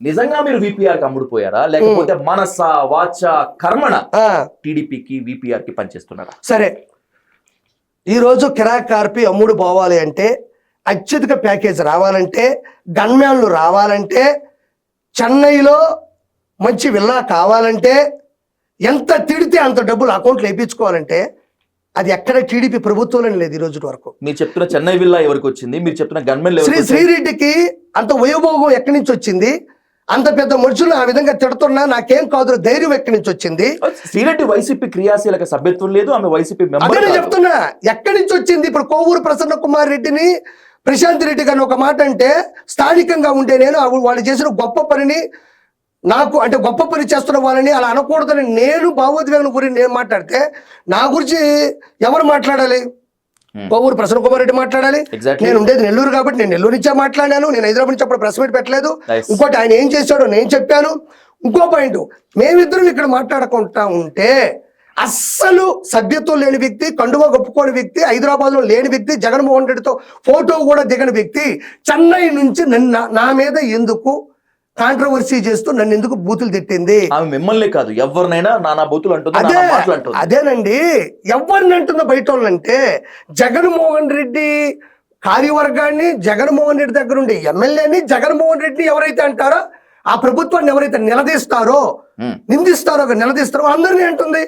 నిజంగా మీరు విపిఆర్కి అమ్ముడుపోయారా లేకపోతే మనస వాచ కర్మణ టీడీపీకి విపిఆర్కి పనిచేస్తున్నారా? సరే. ఈరోజు కిరాక్ కార్పి అమ్ముడు పోవాలి అంటే అత్యధిక ప్యాకేజ్ రావాలంటే గన్మ్యాన్లు రావాలంటే చెన్నైలో మంచి విల్లా కావాలంటే ఎంత తిడితే అంత డబ్బులు అకౌంట్లో వేయించుకోవాలంటే అది ఎక్కడ టీడీపీ ప్రభుత్వంలో లేదు ఈ రోజు వరకు. మీరు చెప్తున్న చెన్నై విల్లా ఎవరికి వచ్చింది? మీరు చెప్తున్న గన్మెన్ శ్రీ శ్రీరెడ్డికి అంత వైభోగం ఎక్కడి నుంచి వచ్చింది? అంత పెద్ద మనుషులు ఆ విధంగా తిడుతున్నా నాకేం కాదు ధైర్యం ఎక్కడి నుంచి వచ్చింది? శ్రీరెడ్డి వైసీపీ క్రియాశీలక సభ్యత్వం లేదు ఆమె వైసీపీ మెంబర్ నేను చెప్తున్నా ఎక్కడి నుంచి వచ్చింది? ఇప్పుడు కోవూరు ప్రసన్న కుమార్ రెడ్డిని ప్రశాంత్ రెడ్డి గారిని ఒక మాట అంటే స్థానికంగా ఉంటే నేను వాళ్ళు చేసిన గొప్ప పనిని నాకు అంటే గొప్ప పని చేస్తున్న వాళ్ళని అలా అనకూడదని నేను భావోద్వేగం గురించి నేను మాట్లాడితే నా గురించి ఎవరు మాట్లాడాలి? Hmm. కోవూరు ప్రసన్న కుమార్ రెడ్డి మాట్లాడాలి. నేను ఉండేది నెల్లూరు కాబట్టి నేను నెల్లూరు నుంచే మాట్లాడాను నేను హైదరాబాద్ నుంచి అప్పుడు ప్రెస్ మీట్ పెట్టలేదు. ఇంకోటి ఆయన ఏం చేశాడో నేను చెప్పాను ఇంకో పాయింట్ మేమిద్దరం ఇక్కడ మాట్లాడుకుంటా ఉంటే అస్సలు సభ్యత్వం లేని వ్యక్తి కండువా కప్పుకోని వ్యక్తి హైదరాబాద్లో లేని వ్యక్తి జగన్మోహన్ రెడ్డితో ఫోటో కూడా దిగని వ్యక్తి చెన్నై నుంచి నన్ను నా మీద ఎందుకు కాంట్రవర్సీ చేస్తూ నన్ను ఎందుకు బూతులు తిట్టింది? ఆమె మిమ్మల్ని కాదు ఎవరినైనా నానా బూతులు అంటుంది అదేనండి. ఎవరిని అంటుందో బయట వాళ్ళంటే జగన్మోహన్ రెడ్డి కార్యవర్గాన్ని జగన్మోహన్ రెడ్డి దగ్గర ఉండే ఎమ్మెల్యేని జగన్మోహన్ రెడ్డిని ఎవరైతే అంటారో ఆ ప్రభుత్వాన్ని ఎవరైతే నిలదీస్తారో. నిందిస్తారో నిలదీస్తారో అందరినీ అంటుంది.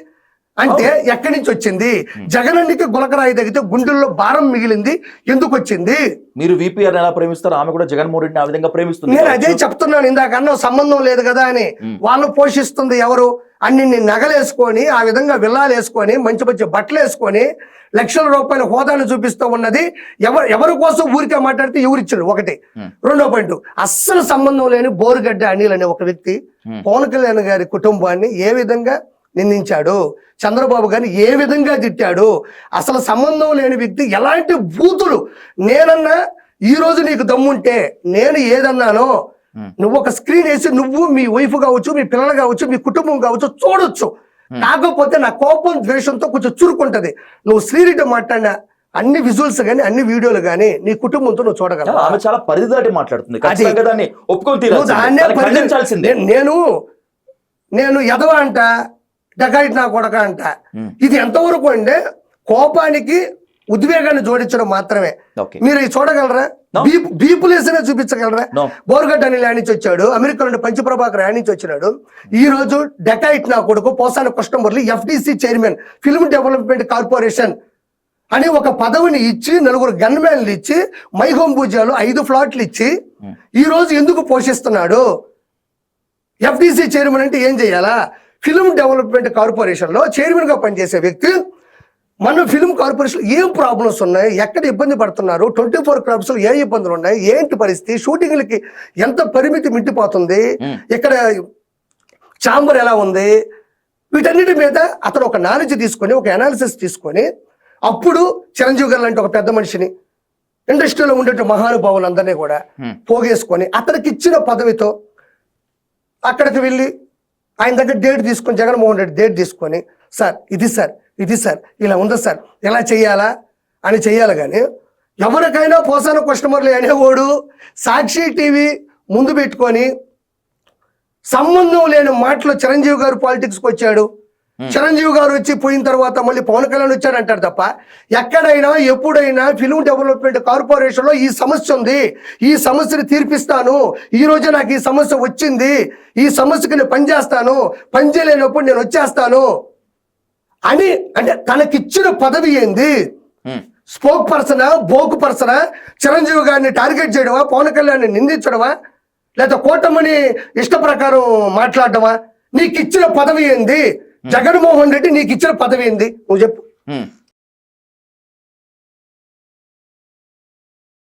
అంటే ఎక్కడి నుంచి వచ్చింది? జగనన్నికి గులకరాయి తగ్గితే గుండెల్లో భారం మిగిలింది. ఎందుకు వచ్చింది? మీరు విపిఆర్ ఎలా ప్రేమిస్తారు ఆమె కూడా జగన్మోహన్ రెడ్డిని ఆ విధంగా ప్రేమిస్తుంది. నేను అదే చెప్తున్నాను ఇందాక అన్న సంబంధం లేదు కదా అని. వాళ్ళు పోషిస్తుంది ఎవరు? అన్ని నగలేసుకొని ఆ విధంగా విల్లాలు వేసుకొని మంచి మంచి బట్టలు వేసుకొని లక్షల రూపాయల హోదాను చూపిస్తూ ఉన్నది. ఎవరు ఎవరి కోసం ఊరికే మాట్లాడితే ఎవరిచ్చాడు? ఒకటి. రెండో పాయింట్ అస్సలు సంబంధం లేని బోరుగడ్డ అనిల్ అనే ఒక వ్యక్తి పవన్ కళ్యాణ్ గారి కుటుంబాన్ని ఏ విధంగా నిందించాడు. చంద్రబాబు గారిని ఏ విధంగా తిట్టాడు? అసలు సంబంధం లేని వ్యక్తి ఎలాంటి బూతులు? నేనన్నా ఈ రోజు నీకు దమ్ముంటే నేను ఏదన్నానో నువ్వు ఒక స్క్రీన్ వేసి నువ్వు మీ వైఫ్ కావచ్చు మీ పిల్లలు కావచ్చు మీ కుటుంబం కావచ్చు చూడొచ్చు. కాకపోతే నా కోపం ద్వేషంతో కొంచెం చురుకుంటది. నువ్వు శ్రీరెడ్డి మాట్లాడిన అన్ని విజువల్స్ కానీ అన్ని వీడియోలు కానీ నీ కుటుంబంతో నువ్వు చూడగలవా? ఆమె చాలా పరిధి దాటి మాట్లాడుతుంది నేను నేను ఎదవ అంట. డకాయిట్ నా కొడక అంట. ఇది ఎంతవరకు అంటే కోపానికి ఉద్వేగాన్ని జోడించడం మాత్రమే. మీరు చూడగలరా? బీపులేసనే చూపించగలరా? No. బోర్గడ్డ అని నుంచి వచ్చాడు. అమెరికా నుండి పంచప్రభాకర్ నుంచి వచ్చినాడు. ఈ రోజు డెకాయిట్ నా కొడుకు పోసాన కస్టమర్లు FDC chairman film development corporation అని ఒక పదవిని ఇచ్చి నలుగురు గన్మ్యాన్లు ఇచ్చి మైహోం పూజాలు ఐదు ఫ్లాట్లు ఇచ్చి ఈ రోజు ఎందుకు పోషిస్తున్నాడు? ఎఫ్డిసి చైర్మన్ అంటే ఏం చేయాలా? ఫిల్మ్ డెవలప్మెంట్ కార్పొరేషన్లో చైర్మన్గా పనిచేసే వ్యక్తి. మన ఫిల్మ్ కార్పొరేషన్ ఏం ప్రాబ్లమ్స్ ఉన్నాయి? ఎక్కడ ఇబ్బంది పడుతున్నారు? ట్వంటీ ఫోర్ క్లబ్స్ ఏ ఇబ్బందులు ఉన్నాయి? ఏంటి పరిస్థితి? షూటింగ్లకి ఎంత పరిమితి మింటిపోతుంది ఇక్కడ చాంబర్ ఎలా ఉంది? వీటన్నిటి మీద అతను ఒక నాలెడ్జ్ తీసుకొని ఒక అనాలిసిస్ తీసుకొని అప్పుడు చిరంజీవి గారు లాంటి ఒక పెద్ద మనిషిని ఇండస్ట్రీలో ఉండే మహానుభావులందరినీ కూడా పోగేసుకొని అతనికి ఇచ్చిన పదవితో అక్కడికి వెళ్ళి ఆయన దగ్గర డేట్ తీసుకొని జగన్మోహన్ రెడ్డి డేట్ తీసుకొని సార్ ఇది సార్ ఇది సార్ ఇలా ఉందా సార్ ఎలా చేయాలా? అని చేయాలి కానీ ఎవరికైనా పోసాన కస్టమర్లు అనేవాడు సాక్షి టీవీ ముందు పెట్టుకొని సంబంధం లేని మాటలు చిరంజీవి గారు పాలిటిక్స్కి వచ్చాడు. చిరంజీవి గారు వచ్చి పోయిన తర్వాత మళ్ళీ పవన్ కళ్యాణ్ వచ్చాడు అంటారు తప్ప ఎక్కడైనా ఎప్పుడైనా ఫిల్మ్ డెవలప్మెంట్ కార్పొరేషన్లో ఈ సమస్య ఉంది. ఈ సమస్యను తీర్పిస్తాను. ఈ రోజు నాకు ఈ సమస్య వచ్చింది. ఈ సమస్యకి నేను పనిచేస్తాను పని చేయలేనప్పుడు నేను వచ్చేస్తాను. అని అంటే తనకిచ్చిన పదవి ఏంది. స్పోక్ పర్సనా బోకు పర్సనా? చిరంజీవి గారిని టార్గెట్ చేయడమా? పవన్ కళ్యాణ్ నిందించడమా? లేదా కూటమిని ఇష్ట ప్రకారం మాట్లాడడమా? నీకు ఇచ్చిన పదవి ఏంది? జగన్మోహన్ రెడ్డి నీకు ఇచ్చిన పదవి ఏంది? నువ్వు చెప్పు.